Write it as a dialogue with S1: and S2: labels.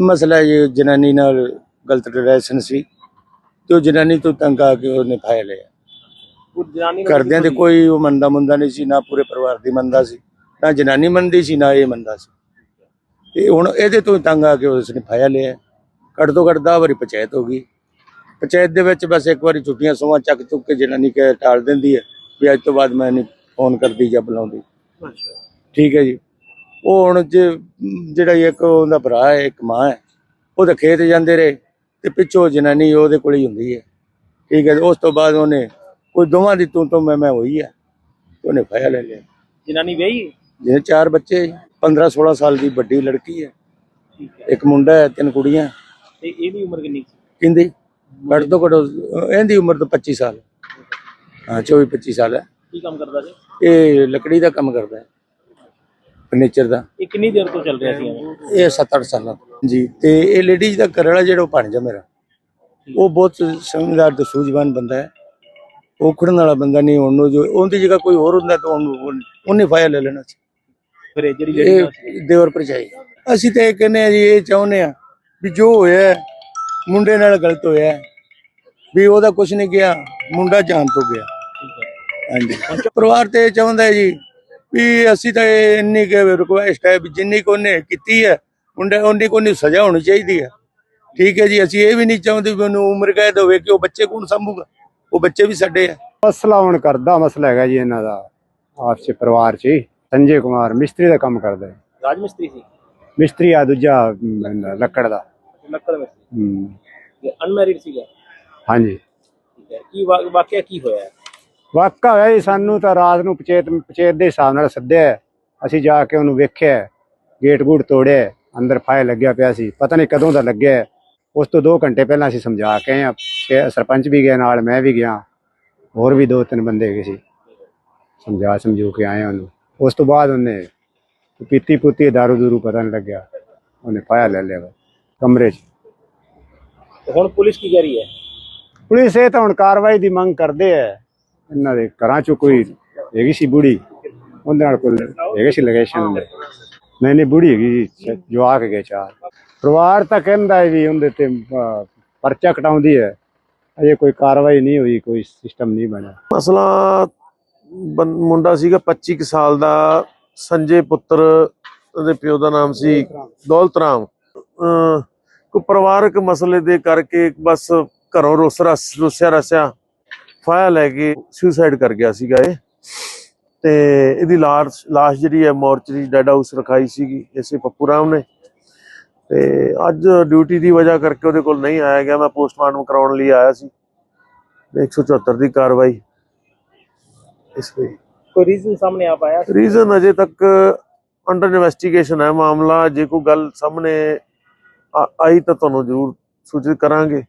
S1: ਮਸਲਾ ਇਹ ਜਨਾਨੀ ਨਾਲ ਗਲਤ ਰਿਲੇਸ਼ਨ ਸੀ ਤੇ ਉਹ ਜਨਾਨੀ ਤੋਂ ਤੰਗ ਆ ਕੇ ਉਹਨੇ ਫਾਇਲ ਲਿਆ।
S2: ਉਹ ਜਨਾਨੀ
S1: ਕਰਦਿਆਂ ਤੇ ਕੋਈ ਉਹ ਮੰਨਦਾ ਮੁੰਦਾ ਨਹੀਂ ਸੀ ਨਾ ਪੂਰੇ ਪਰਿਵਾਰ ਦੀ ਮੰਨਦਾ ਸੀ ਨਾ ਜਨਾਨੀ ਮੰਨਦੀ ਸੀ ਨਾ ਇਹ ਮੰਨਦਾ ਸੀ। ਤੇ ਹੁਣ ਇਹਦੇ ਤੋਂ ਹੀ ਤੰਗ ਆ ਕੇ ਉਸਨੇ ਫਾਇਆ ਲਿਆ। ਘੱਟ ਤੋਂ ਘੱਟ 10 ਵਾਰੀ ਪੰਚਾਇਤ ਹੋ ਗਈ। ਪੰਚਾਇਤ ਦੇ ਵਿੱਚ ਬਸ ਇੱਕ ਵਾਰੀ ਛੁੱਟੀਆਂ ਸੋਹਾਂ ਚੱਕ ਚੁੱਕ ਕੇ ਜਨਾਨੀ ਕਹਿ ਟਾਲ ਦਿੰਦੀ ਹੈ ਵੀ ਅੱਜ ਤੋਂ ਬਾਅਦ ਮੈਂ ਨਹੀਂ ਫੋਨ ਕਰਦੀ ਜਾਂ ਬੁਲਾਉਂਦੀ।
S2: ਅੱਛਾ।
S1: ਠੀਕ ਹੈ ਜੀ। ਉਹ ਹੁਣ ਜੇ ਜਿਹੜਾ ਇੱਕ ਉਹਦਾ ਭਰਾ ਹੈ ਇੱਕ ਮਾਂ ਹੈ ਉਹ ਤਾਂ ਖੇਤ ਜਾਂਦੇ ਰਹੇ ਤੇ ਪਿੱਛੋਂ ਜਨਾਨੀ ਉਹਦੇ ਕੋਲ ਹੀ ਹੁੰਦੀ ਹੈ। ਠੀਕ ਹੈ ਉਸ ਤੋਂ ਬਾਅਦ ਉਹਨੇ ਕੋਈ ਦੋਵਾਂ ਦੀ ਤੂੰ ਤੋਂ ਮੈਂ ਮੈਂ ਹੋਈ ਹੈ ਉਹਨੇ ਫਾਇਆ ਲੈ ਲਿਆ।
S2: ਜਨਾਨੀ ਵਿਆਹੀ
S1: ਜਿਹਦੇ ਚਾਰ ਬੱਚੇ 15 16 ਸਾਲ ਦੀ ਵੱਡੀ ਲੜਕੀ ਹੈ। ਇੱਕ ਮੁੰਡਾ ਹੈ ਤਿੰਨ ਕੁੜੀਆਂ।
S2: ਤੇ ਇਹਦੀ ਉਮਰ ਕਿੰਨੀ ਸੀ?
S1: ਕਹਿੰਦੀ ਘੱਟ ਤੋਂ ਘੱਟ ਇਹਦੀ ਉਮਰ ਤਾਂ 25 ਸਾਲ ਹਾਂ। 24 25 ਸਾਲ ਹੈ।
S2: ਕੀ ਕੰਮ ਕਰਦਾ ਸੀ?
S1: ਇਹ ਲੱਕੜੀ ਦਾ ਕੰਮ ਕਰਦਾ ਹੈ। ਫਰਨੀਚਰ ਦਾ।
S2: ਇਹ ਕਿੰਨੀ ਦੇਰ ਤੋਂ ਚੱਲ ਰਿਹਾ ਸੀ ਐਵੇਂ
S1: ਇਹ 7-8 ਸਾਲਾਂ ਤੋਂ। ਜੀ ਤੇ ਇਹ ਲੇਡੀਜ਼ ਦਾ ਘਰ ਵਾਲਾ ਜਿਹੜਾ ਉਹ ਭਾਣਜਾ ਮੇਰਾ। ਉਹ ਬਹੁਤ ਸਮਝਦਾਰ ਤੇ ਸੂਝਵਾਨ ਬੰਦਾ ਹੈ। ਔਖੜਨ ਵਾਲਾ ਬੰਦਾ ਨਹੀਂ ਉਹਨੂੰ ਜੋ ਉਹਦੀ ਜਗ੍ਹਾ ਕੋਈ ਹੋਰ ਹੁੰਦਾ ਤਾਂ ਉਹਨੂੰ ਉਹਨੇ ਫਾਇਲ ਲੈ ਲੈਣਾ ਸੀ।
S2: ਫਿਰ ਇਹ ਜਿਹੜੀ ਲੇਡੀ ਨਾਲ ਸੀ,
S1: ਇਹ ਦੇਵਰ ਭਰਜਾਈ। ਅਸੀਂ ਤਾਂ ਇਹ ਕਹਿੰਦੇ ਆ ਜੀ ਇਹ ਚਾਹੁੰਦੇ ਆ ਵੀ ਜੋ ਹੋਇਆ ਹੈ, ਮੁੰਡੇ ਨਾਲ ਗਲਤ ਹੋਇਆ ਹੈ, ਵੀ ਉਹਦਾ ਕੁਝ ਨਹੀਂ ਗਿਆ ਮੁੰਡਾ ਜਾਨ ਤੋਂ ਗਿਆ।
S2: ਠੀਕ ਹੈ।
S1: ਹਾਂਜੀ। ਪਰਿਵਾਰ ਤੇ ਇਹ ਚਾਹੁੰਦਾ ਹੈ ਜੀ ਵੀ ਅਸੀਂ ਤਾਂ ਇਹ ਇੰਨੀ ਕਿ ਰਿਕੁਐਸਟ ਹੈ ਵੀ ਜਿੰਨੀ ਕੋ ਨੇ ਕੀਤੀ ਹੈ ਮੁੰਡੇ ਉਨੀ ਕੋ ਨਹੀਂ ਸਜ਼ਾ ਹੋਣੀ ਚਾਹੀਦੀ ਹੈ। ਠੀਕ ਹੈ ਜੀ ਅਸੀਂ ਇਹ ਵੀ ਨਹੀਂ ਚਾਹੁੰਦੇ ਵੀ ਉਹਨੂੰ ਉਮਰ ਕੈਦ ਹੋਵੇ ਕਿ ਉਹ ਬੱਚੇ ਕੌਣ ਸੰਭੂਗਾ ਉਹ ਬੱਚੇ ਵੀ ਸਾਡੇ ਆ
S3: ਮਸਲਾ ਹੁਣ ਕਰਦਾ ਮਸਲਾ ਹੈਗਾ ਜੀ ਇਹਨਾਂ ਦਾ ਆਪਸ ਪਰਿਵਾਰ ਚ ਹੀ। ਸੰਜੇ ਕੁਮਾਰ ਮਿਸਤਰੀ ਦਾ ਕੰਮ ਕਰਦਾ ਹੈ।
S2: ਰਾਜ ਮਿਸਤਰੀ ਸੀ?
S3: ਮਿਸਤਰੀ ਆ ਦੂਜਾ ਅਮ, ਲੱਕੜ ਦਾ।
S2: ਲੱਕੜ ਮਿਸਤਰੀ।
S3: ਹਮ,
S2: ਤੇ ਅਨਮੈਰਿਡ ਸੀਗਾ?
S3: ਹਾਂਜੀ।
S2: ਠੀਕ ਹੈ ਕੀ ਵਾ- ਵਾਕਿਆ ਕੀ ਹੋਇਆ? ਹੈ?
S3: ਵਾਕਾ ਹੋਇਆ ਜੀ ਸਾਨੂੰ ਤਾਂ ਰਾਤ ਨੂੰ ਪੰਚਾਇਤ ਪੰਚਾਇਤ ਦੇ ਹਿਸਾਬ ਨਾਲ ਸੱਦਿਆ ਹੈ। ਅਸੀਂ ਜਾ ਕੇ ਉਹਨੂੰ ਵੇਖਿਆ ਹੈ। ਗੇਟ ਗੂਟ ਤੋੜਿਆ ਹੈ। ਅੰਦਰ ਫਾਇਲ ਲੱਗਿਆ ਪਿਆ ਸੀ ਪਤਾ ਨਹੀਂ ਕਦੋਂ ਦਾ ਲੱਗਿਆ ਹੈ। ਉਸ ਤੋਂ 2 ਘੰਟੇ ਪਹਿਲਾਂ ਅਸੀਂ ਸਮਝਾ ਕੇ ਆਏ ਹਾਂ ਛੇ- ਸਰਪੰਚ ਵੀ ਗਿਆ ਨਾਲ ਮੈਂ ਵੀ ਗਿਆ ਹੋਰ ਵੀ ਦੋ ਤਿੰਨ ਬੰਦੇ ਹੈਗੇ ਸੀ ਸਮਝਾ ਸਮਝੂ ਕੇ ਆਏ ਉਹਨੂੰ ਉਸ ਤੋਂ ਬਾਅਦ ਉਹਨੇ ਪੀਤੀ ਪੁੱਤੀ ਦਾਰੂ ਦੂਰੂ ਪਤਾ ਨਹੀਂ ਲੱਗਿਆ ਉਹਨੇ ਫਾਇਲ ਲੈ ਲਿਆ ਕਮਰੇ 'ਚ
S2: ਹੁਣ ਪੁਲਿਸ ਕੀ ਕਹਿ ਰਹੀ ਹੈ
S3: ਪੁਲਿਸ ਇਹ ਤਾਂ ਹੁਣ ਕਾਰਵਾਈ ਦੀ ਮੰਗ ਕਰਦੇ ਐ ਇਹਨਾਂ ਦੇ ਘਰਾਂ ਚੋਂ ਕੋਈ ਹੈਗੀ ਸੀ ਬੁੜੀ, ਉਹਦੇ ਨਾਲ ਕੋਈ ਹੈਗੇ ਸੀ ਲਗੇਸ਼ਨ ਦੇ। ਨਹੀਂ ਨਹੀਂ, ਬੁੜੀ ਹੈਗੀ ਜੀ ਜਵਾਕ ਗਏ ਚਾਰ। ਪਰਿਵਾਰ ਤਾਂ ਕਹਿੰਦਾ ਹੈ ਵੀ ਉਹਦੇ ਤੇ ਪਰਚਾ ਕਟਾਉਂਦੀ ਹੈ। ਅਜੇ ਕੋਈ ਕਾਰਵਾਈ ਨਹੀਂ ਹੋਈ, ਕੋਈ ਸਿਸਟਮ ਨਹੀਂ ਬਣਿਆ।
S4: ਮਸਲਾ ਮੁੰਡਾ ਸੀਗਾ 25 ਕੁ ਸਾਲ ਦਾ, ਸੰਜੇ ਪੁੱਤਰ, ਉਹਦੇ ਪਿਓ ਦਾ ਨਾਮ ਸੀ ਦੌਲਤ ਰਾਮ। ਪਰਿਵਾਰਕ ਮਸਲੇ ਦੇ ਕਰਕੇ ਬਸ ਘਰੋਂ ਰੋਸ, ਰਸ ਰੁੱਸਿਆ ਰਸਿਆ ਫਾਇਆ ਲੈ ਕੇ ਸੁਸਾਈਡ ਕਰ ਗਿਆ ਸੀਗਾ ਇਹ। ਤੇ ਇਹਦੀ ਲਾਸ਼ ਲਾਸ਼ ਜਿਹੜੀ ਹੈ ਮੋਰਚਰੀ ਡੈਡ ਹਾਊਸ ਰਖਾਈ ਸੀਗੀ ਇਸੇ ਪੱਪੂ ਰਾਮ ਨੇ। ਤੇ ਅੱਜ ਡਿਊਟੀ ਦੀ ਵਜ੍ਹਾ ਕਰਕੇ ਉਹਦੇ ਕੋਲ ਨਹੀਂ ਆਇਆ ਗਿਆ। ਮੈਂ ਪੋਸਟਮਾਰਟਮ ਕਰਾਉਣ ਲਈ ਆਇਆ ਸੀ। 174 ਦੀ ਕਾਰਵਾਈ ਇਸ ਲਈ
S2: ਕੋਈ ਰੀਜ਼ਨ ਸਾਹਮਣੇ ਆ ਪਾਇਆ?
S4: ਰੀਜ਼ਨ ਅਜੇ ਤੱਕ ਅੰਡਰ ਇਨਵੈਸਟੀਗੇਸ਼ਨ ਹੈ ਮਾਮਲਾ। ਜੇ ਕੋਈ ਗੱਲ ਸਾਹਮਣੇ ਆਈ ਤਾਂ ਤੁਹਾਨੂੰ ਜ਼ਰੂਰ ਸੂਚਿਤ ਕਰਾਂਗੇ।